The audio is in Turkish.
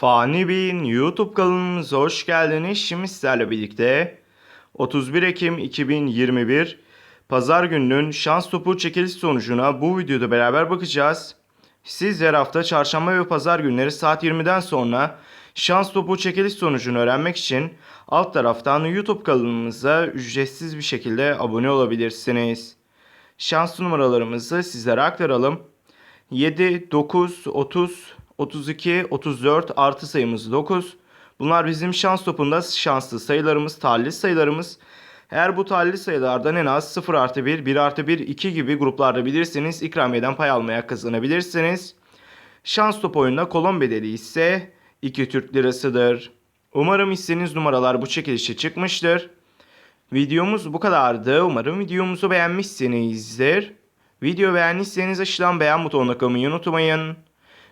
Fani Bey'in YouTube kanalımıza hoş geldiniz. Şimdi sizlerle birlikte 31 Ekim 2021 Pazar gününün şans topu çekiliş sonucuna bu videoda beraber bakacağız. Siz her hafta çarşamba ve pazar günleri saat 20'den sonra şans topu çekiliş sonucunu öğrenmek için alt taraftan YouTube kanalımıza ücretsiz bir şekilde abone olabilirsiniz. Şans numaralarımızı sizlere aktaralım. 7, 9, 30, 32, 34 artı sayımız 9. Bunlar bizim şans topunda şanslı sayılarımız, talihli sayılarımız. Eğer bu talihli sayılardan en az 0 artı 1, 1 artı 1, 2 gibi gruplarda bilirseniz ikramiyeden pay almaya kazanabilirsiniz. Şans top oyununda kolon bedeli ise 2 Türk lirasıdır. Umarım istediğiniz numaralar bu çekilişe çıkmıştır. Videomuz bu kadardı. Umarım videomuzu beğenmişsinizdir. Video beğendiyseniz aşağıdan beğen butonuna kalmayı unutmayın.